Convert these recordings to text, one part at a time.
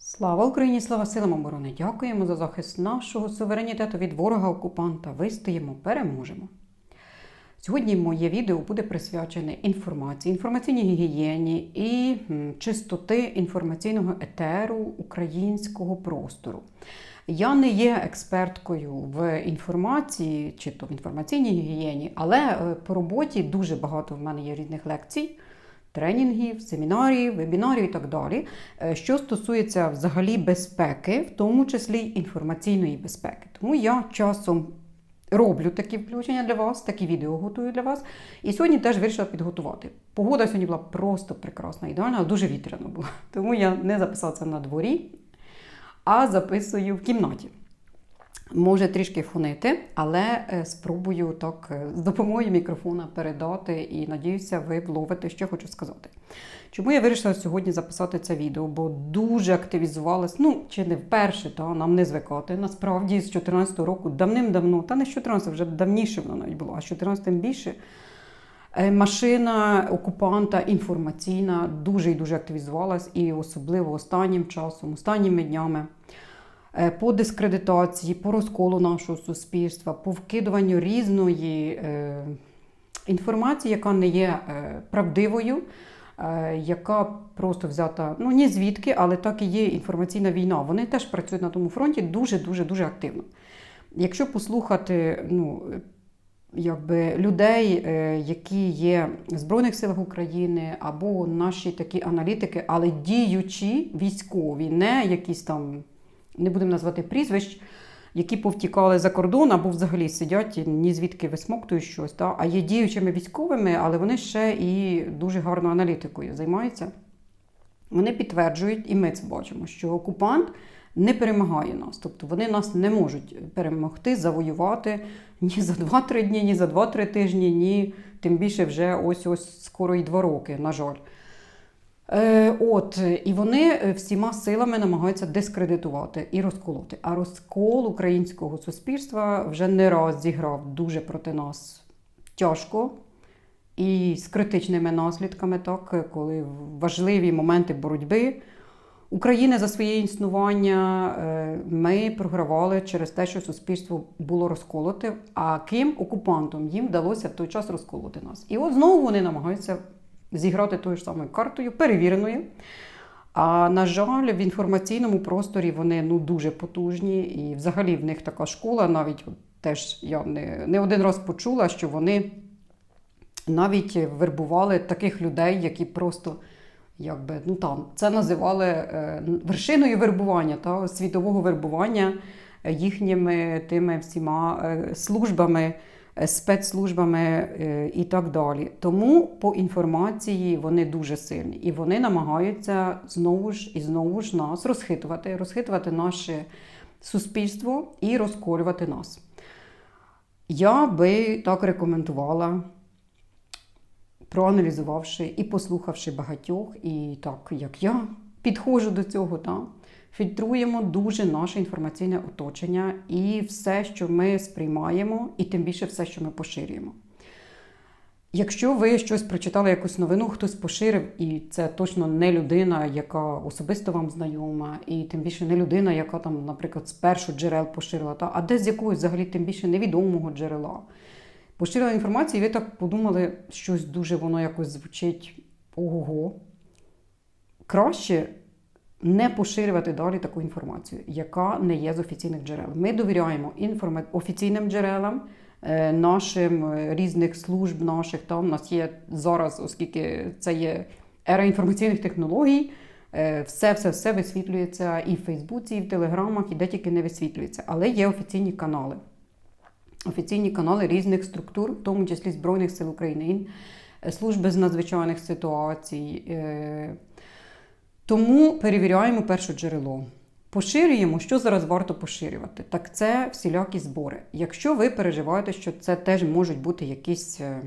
Слава Україні, слава силам оборони! Дякуємо за захист нашого суверенітету від ворога-окупанта. Вистоїмо, переможемо. Сьогодні моє відео буде присвячене інформації, інформаційній гігієні і чистоти інформаційного етеру українського простору. Я не є експерткою в інформації чи то в інформаційній гігієні, але е, по роботі дуже багато в мене є різних лекцій тренінгів, семінарів, вебінарів і так далі, е, що стосується взагалі безпеки, в тому числі інформаційної безпеки. Тому я часом роблю такі включення для вас, такі відео готую для вас. І сьогодні теж вирішила підготувати. Погода сьогодні була просто прекрасна, ідеальна, дуже вітряно було. Тому я не записала це на дворі, а записую в кімнаті. Може трішки фонити, але е, спробую так е, з допомогою мікрофона передати і надіюся, ви вловите, що хочу сказати. Чому я вирішила сьогодні записати це відео? Бо дуже активізувалась, ну чи не вперше, та нам не звикати. Насправді з 2014 року давним-давно, та не з 14, вже давніше воно навіть було, а з 14 більше. е, Машина окупанта інформаційна дуже і дуже активізувалась, і особливо останнім часом, останніми днями по дискредитації, по розколу нашого суспільства, по вкидуванню різної е, інформації, яка не є е, правдивою, е, яка просто взята ну ні звідки, але так і є інформаційна війна. Вони теж працюють на тому фронті дуже дуже дуже активно. Якщо послухати, ну якби людей, е, які є в Збройних силах України, або наші такі аналітики, але діючі військові, не якісь там, не будемо назвати прізвищ, які повтікали за кордон або взагалі сидять ні звідки висмоктують щось, та? а є діючими військовими, але вони ще і дуже гарно аналітикою займаються. Вони підтверджують, і ми це бачимо, що окупант не перемагає нас. Тобто вони нас не можуть перемогти, завоювати ні за 2-3 дні, ні за 2-3 тижні, ні тим більше вже ось ось скоро і 2 роки, на жаль. Е, от, і вони е, всіма силами намагаються дискредитувати і розколоти. А розкол українського суспільства вже не раз зіграв дуже проти нас тяжко і з критичними наслідками, так, коли важливі моменти боротьби України за своє існування е, ми програвали через те, що суспільство було розколоте. А ким окупантом їм вдалося в той час розколоти нас. І от знову вони намагаються зіграти тою ж самою картою, перевіреною. А на жаль, в інформаційному просторі вони ну дуже потужні, і взагалі в них така школа. Навіть теж я не, не один раз почула, що вони навіть вербували таких людей, які просто якби ну там це називали е, вершиною вербування та світового вербування е, їхніми тими всіма е, службами, спецслужбами е, і так далі. Тому по інформації вони дуже сильні і вони намагаються знову ж і знову ж нас розхитувати, розхитувати наше суспільство і розколювати нас. Я би так рекомендувала проаналізувавши і послухавши багатьох, і так як я підходжу до цього, та, фільтруємо дуже наше інформаційне оточення і все, що ми сприймаємо, і тим більше все, що ми поширюємо. Якщо ви щось прочитали, якусь новину, хтось поширив, і це точно не людина, яка особисто вам знайома, і тим більше не людина, яка там, наприклад, з першого джерел поширила, та, а десь з якогось взагалі тим більше невідомого джерела поширила інформацію, і ви так подумали, щось дуже воно якось звучить ого-го. Краще не поширювати далі таку інформацію, яка не є з офіційних джерел. Ми довіряємо інформа... офіційним джерелам, е, нашим е, різних служб, наших там нас є зараз, оскільки це є ера інформаційних технологій. е, Все, все, все висвітлюється і в Фейсбуці, і в Телеграмах, і де тільки не висвітлюється. Але є офіційні канали офіційні канали різних структур, в тому числі Збройних сил України, е, служби з надзвичайних ситуацій. Тому перевіряємо перше джерело. Поширюємо, що зараз варто поширювати. Так це всілякі збори. Якщо ви переживаєте, що це теж можуть бути якісь е,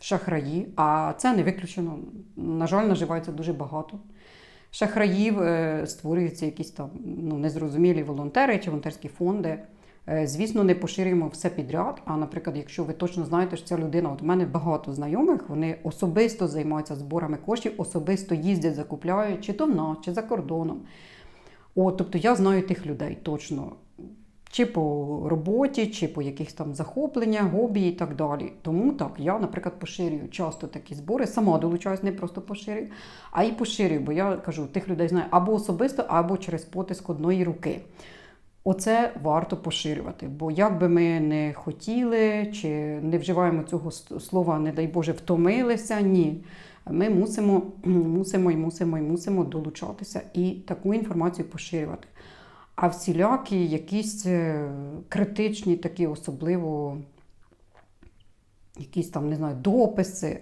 шахраї, а це не виключено, на жаль, наживається дуже багато. Шахраїв е, створюються якісь там ну, незрозумілі волонтери чи волонтерські фонди. Е, Звісно, не поширюємо все підряд. А, наприклад, якщо ви точно знаєте, що ця людина, от у мене багато знайомих, вони особисто займаються зборами коштів, особисто їздять, закупляють, чи то в нас, чи за кордоном. От, тобто я знаю тих людей точно. Чи по роботі, чи по якихось там захоплення, хобі і так далі. Тому так, я, наприклад, поширюю часто такі збори, сама долучаюсь, не просто поширюю, а і поширюю, бо я кажу, тих людей знаю або особисто, або через потиск одної руки. Оце варто поширювати, бо як би ми не хотіли, чи не вживаємо цього слова, не дай Боже, втомилися, ні. Ми мусимо, мусимо і мусимо і мусимо долучатися і таку інформацію поширювати. А всілякі якісь е, критичні, такі особливо якісь там, не знаю, дописи,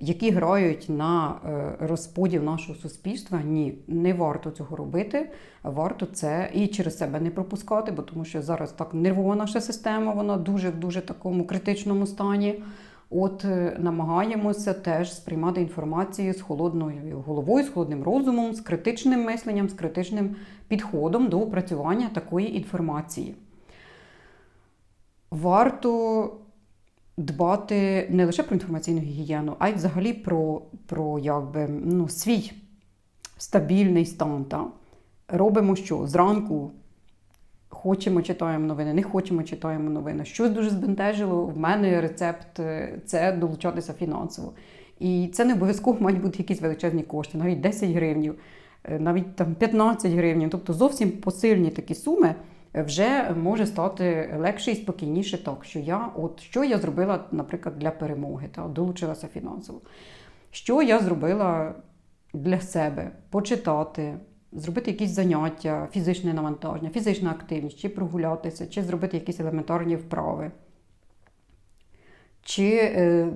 які грають на е, розподіл нашого суспільства. Ні, не варто цього робити. Варто це і через себе не пропускати, бо тому що зараз так нервова наша система, вона дуже в дуже такому критичному стані. От е, намагаємося теж сприймати інформацію з холодною головою, з холодним розумом, з критичним мисленням, з критичним підходом до опрацювання такої інформації. Варто дбати не лише про інформаційну гігієну, а й взагалі про, про якби, ну, свій стабільний стан. Та? Робимо що? Зранку хочемо, читаємо новини, не хочемо, читаємо новини. Щось дуже збентежило. В мене рецепт е, це долучатися фінансово. І це не обов'язково мають бути якісь величезні кошти, навіть 10 гривнів, е, навіть там 15 гривень. Тобто зовсім посильні такі суми вже може стати легше і спокійніше так, що я, от що я зробила, наприклад, для перемоги, та долучилася фінансово. Що я зробила для себе? Почитати, зробити якісь заняття, фізичне навантаження, фізична активність, чи прогулятися, чи зробити якісь елементарні вправи, чи е,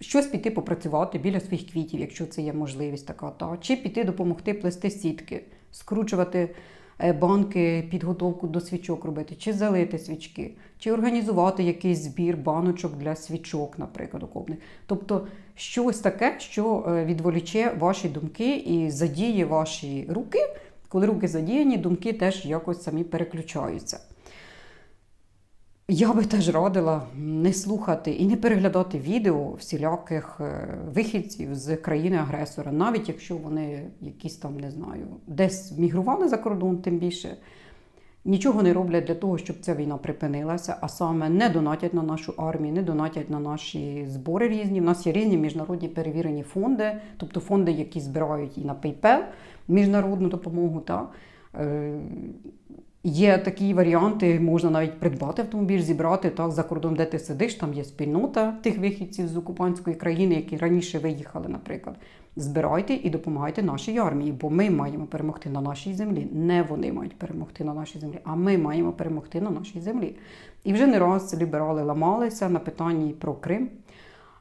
щось піти попрацювати біля своїх квітів, якщо це є можливість така, та, чи піти допомогти плести сітки, скручувати банки, підготовку до свічок робити, чи залити свічки, чи організувати якийсь збір баночок для свічок, наприклад, окопних. Тобто щось таке, що е, відволіче ваші думки і задіє ваші руки. Коли руки задіяні, думки теж якось самі переключаються. Я би теж радила не слухати і не переглядати відео всіляких е, вихідців з країни-агресора, навіть якщо вони якісь там, не знаю, десь мігрували за кордон, тим більше нічого не роблять для того, щоб ця війна припинилася, а саме не донатять на нашу армію, не донатять на наші збори різні. У нас є різні міжнародні перевірені фонди, тобто фонди, які збирають і на PayPal міжнародну допомогу. Та, е, Є такі варіанти, можна навіть придбати автомобіль, зібрати так за кордон, де ти сидиш. Там є спільнота тих вихідців з окупантської країни, які раніше виїхали, наприклад. Збирайте і допомагайте нашій армії, бо ми маємо перемогти на нашій землі. Не вони мають перемогти на нашій землі, а ми маємо перемогти на нашій землі. І вже не раз ліберали ламалися на питанні про Крим.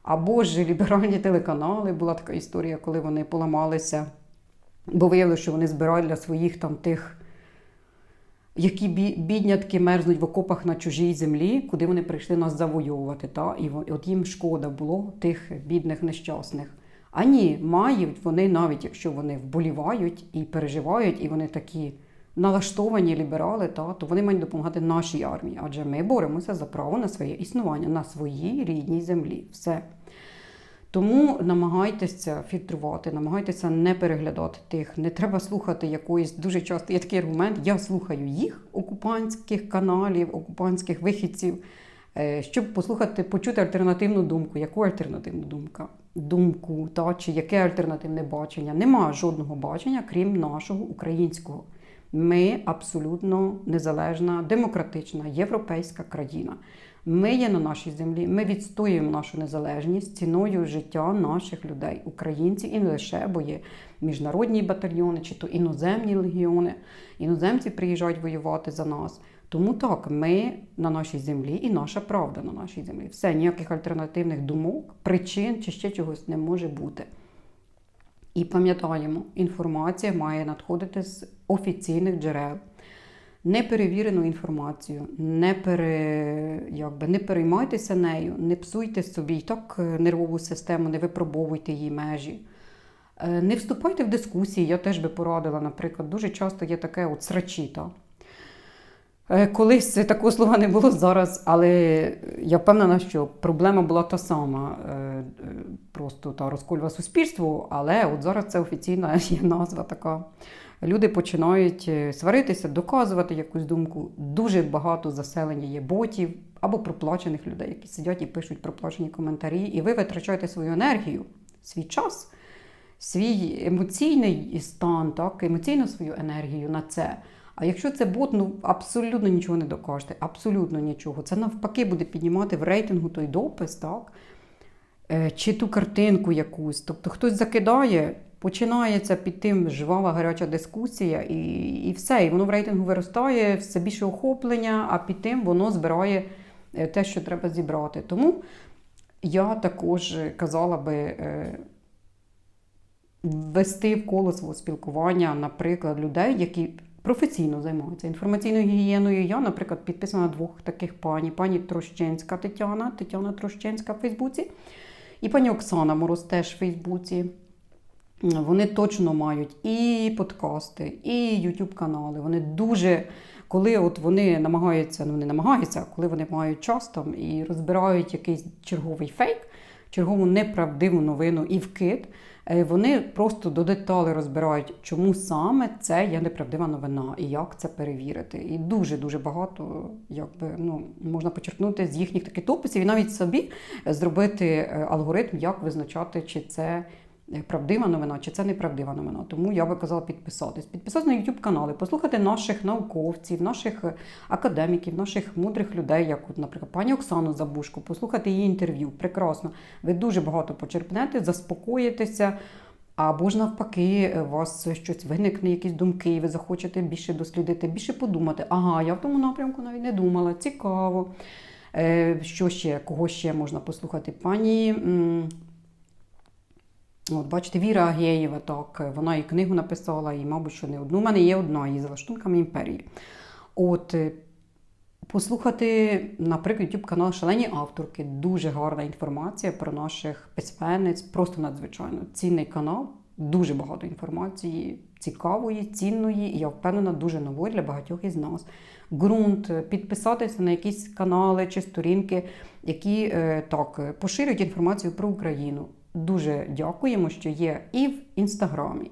Або ж ліберальні телеканали була така історія, коли вони поламалися, бо виявили, що вони збирають для своїх там тих які бі- біднятки мерзнуть в окопах на чужій землі, куди вони прийшли нас завойовувати. Та? І от їм шкода було тих бідних нещасних. А ні, мають вони, навіть якщо вони вболівають і переживають, і вони такі налаштовані ліберали, та, то вони мають допомагати нашій армії, адже ми боремося за право на своє існування на своїй рідній землі. Все. Тому намагайтеся фільтрувати, намагайтеся не переглядати тих. Не треба слухати якоїсь дуже часто є такий аргумент. Я слухаю їх, окупантських каналів, окупантських вихідців, е, щоб послухати, почути альтернативну думку. Яку альтернативну думку? Думку, та чи яке альтернативне бачення? Нема жодного бачення, крім нашого українського. Ми абсолютно незалежна, демократична, європейська країна. Ми є на нашій землі, ми відстоюємо нашу незалежність ціною життя наших людей, українців і не лише, бо є міжнародні батальйони чи то іноземні легіони. Іноземці приїжджають воювати за нас. Тому так, ми на нашій землі і наша правда на нашій землі. Все, ніяких альтернативних думок, причин чи ще чогось не може бути. І пам'ятаємо, інформація має надходити з офіційних джерел. Неперевірену інформацію, не, пере, якби, не переймайтеся нею, не псуйте собі і так е, нервову систему, не випробовуйте її межі. Е, Не вступайте в дискусії, я теж би порадила, наприклад, дуже часто є таке от срачіта. Е, Колись такого слова не було зараз, але я впевнена, що проблема була та сама. Просто та розколювала суспільство, але от зараз це офіційна є назва така. Люди починають е, сваритися, доказувати якусь думку. Дуже багато заселення є ботів або проплачених людей, які сидять і пишуть проплачені коментарі, і ви витрачаєте свою енергію, свій час, свій емоційний стан, так, емоційну свою енергію на це. А якщо це бот, ну абсолютно нічого не докажете, абсолютно нічого. Це навпаки буде піднімати в рейтингу той допис, так? Е, Чи ту картинку якусь. Тобто хтось закидає, починається під тим жвава гаряча дискусія, і, і все. І воно в рейтингу виростає, все більше охоплення, а під тим воно збирає е, те, що треба зібрати. Тому я також казала би. е, Ввести в коло свого спілкування, наприклад, людей, які професійно займаються інформаційною гігієною. Я, наприклад, підписана двох таких пані: пані Трощенська Тетяна, Тетяна Трощенська в Фейсбуці, і пані Оксана Мороз теж в Фейсбуці. Вони точно мають і подкасти, і YouTube канали. Вони дуже, коли от вони намагаються, ну не намагаються, а коли вони мають час там і розбирають якийсь черговий фейк, чергову неправдиву новину і вкид. Е, Вони просто до деталей розбирають, чому саме це є неправдива новина і як це перевірити. І дуже дуже багато якби ну можна почерпнути з їхніх таких дописів і навіть собі зробити е, алгоритм, як визначати, чи це. Правдива новина, чи це неправдива новина. Тому я би казала підписатись. Підписатись на YouTube канали, послухати наших науковців, наших е, академіків, наших мудрих людей, як, от, наприклад, пані Оксану Забушко, послухати її інтерв'ю. Прекрасно. Ви дуже багато почерпнете, заспокоїтеся. Або ж навпаки, е, у вас щось виникне, якісь думки, і ви захочете більше дослідити, більше подумати. Ага, я в тому напрямку навіть не думала, цікаво. Е, Що ще, кого ще можна послухати? Пані. От, бачите, Віра Агеєва, так, вона і книгу написала, і, мабуть, що не одну. У мене є одна за лаштунками імперії. От, е, послухати, наприклад, YouTube канал Шалені авторки. Дуже гарна інформація про наших письменниць, просто надзвичайно цінний канал. Дуже багато інформації цікавої, цінної, і я впевнена, дуже нової для багатьох із нас. Ґрунт, підписатися на якісь канали чи сторінки, які е, так поширюють інформацію про Україну. Дуже дякуємо, що є і в інстаграмі,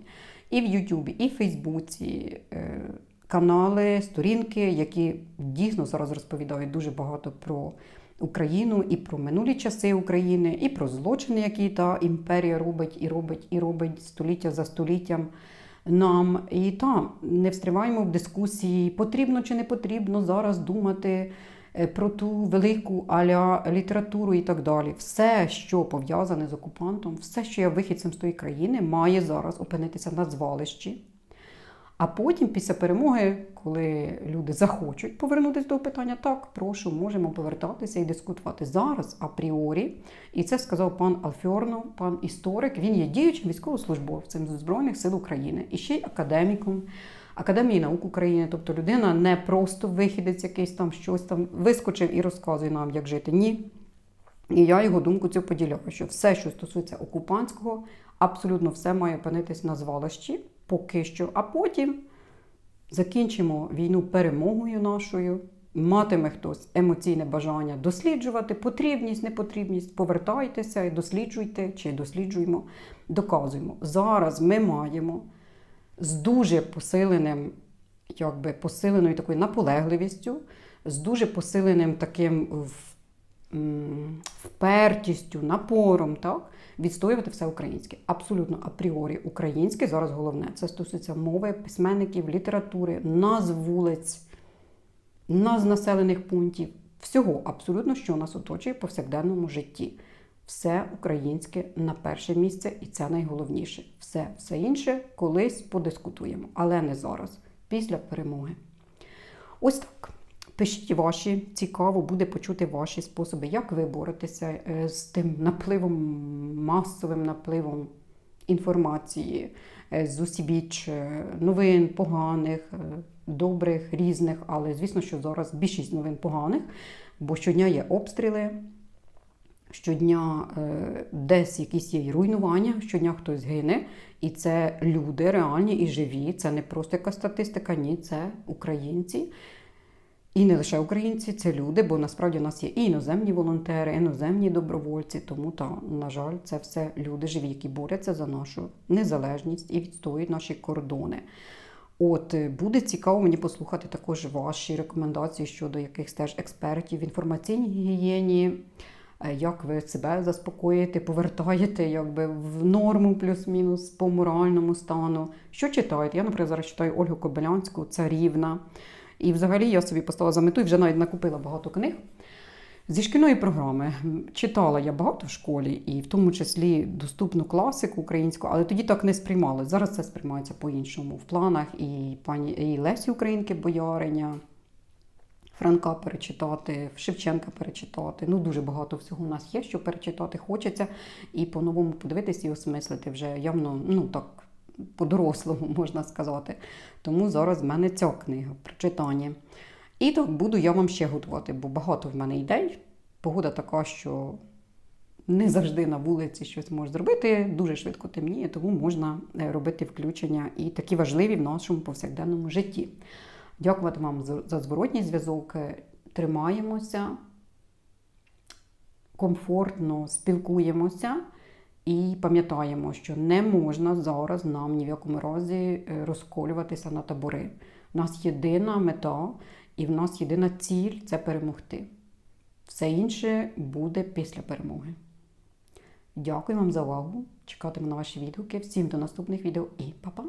і в Ютубі, і в Фейсбуці е, канали, сторінки, які дійсно зараз розповідають дуже багато про Україну і про минулі часи України, і про злочини, які та імперія робить і робить, і робить століття за століттям нам. І там не встриваємо в дискусії, потрібно чи не потрібно зараз думати про ту велику аля літературу і так далі. Все, що пов'язане з окупантом, все, що є вихідцем з тої країни, має зараз опинитися на звалищі. А потім, після перемоги, коли люди захочуть повернутися до питання, так, прошу, можемо повертатися і дискутувати зараз апріорі. І це сказав пан Алфьорно, пан історик. Він є діючим військовослужбовцем Збройних сил України і ще й академіком Академії наук України. Тобто людина не просто вихідець, якийсь там щось там вискочив і розказує нам, як жити. Ні. І я його думку цю поділяю, що все, що стосується окупантського, абсолютно все має опинитись на звалищі поки що, а потім закінчимо війну перемогою нашою. Матиме хтось емоційне бажання досліджувати, потрібність, непотрібність, повертайтеся і досліджуйте чи досліджуємо, доказуємо. Зараз ми маємо з дуже посиленим, якби посиленою такою наполегливістю, з дуже посиленим таким впертістю, напором, так, відстоювати все українське. Абсолютно апріорі українське зараз головне. Це стосується мови, письменників, літератури, назв вулиць, назв населених пунктів, всього абсолютно, що нас оточує в повсякденному житті. Все українське на перше місце, і це найголовніше. Все, все інше колись подискутуємо, але не зараз, після перемоги. Ось так. Пишіть ваші, цікаво буде почути ваші способи, як ви боретеся е, з тим напливом, масовим напливом інформації, е, з усібіч е, новин поганих, добрих, різних. Але звісно, що зараз більшість новин поганих, бо щодня є обстріли, щодня е, десь якісь є руйнування, щодня хтось гине, і це люди реальні і живі. Це не просто якась статистика, ні, це українці. І не лише українці, це люди, бо насправді у нас є і іноземні волонтери, іноземні добровольці. Тому та, на жаль, це все люди живі, які борються за нашу незалежність і відстоюють наші кордони. От е, буде цікаво мені послухати також ваші рекомендації щодо якихось теж експертів в інформаційній гігієні, як ви себе заспокоїте, повертаєте якби в норму плюс-мінус по моральному стану. Що читаєте? Я, наприклад, зараз читаю Ольгу Кобилянську, царівна. І взагалі я собі поставила за мету і вже навіть накупила багато книг. Зі шкільної програми читала я багато в школі, і в тому числі доступну класику українську, але тоді так не сприймали. Зараз це сприймається по-іншому. В планах і пані і Лесі Українки Бояриня, Франка перечитати, Шевченка перечитати. Ну дуже багато всього у нас є, що перечитати. Хочеться і по-новому подивитися і осмислити вже явно, ну так. По-дорослому можна сказати. Тому зараз в мене ця книга про читання. І так буду я вам ще готувати, бо багато в мене ідей. Погода така, що не завжди на вулиці щось можеш зробити, дуже швидко темніє, тому можна е, робити включення і такі важливі в нашому повсякденному житті. Дякувати вам за- зворотній зв'язок. Тримаємося, комфортно спілкуємося. І пам'ятаємо, що не можна зараз нам ні в якому разі е, розколюватися на табори. У нас єдина мета і в нас єдина ціль це перемогти. Все інше буде після перемоги. Дякую вам за увагу. Чекатиму на ваші відгуки. Всім до наступних відео і па-па!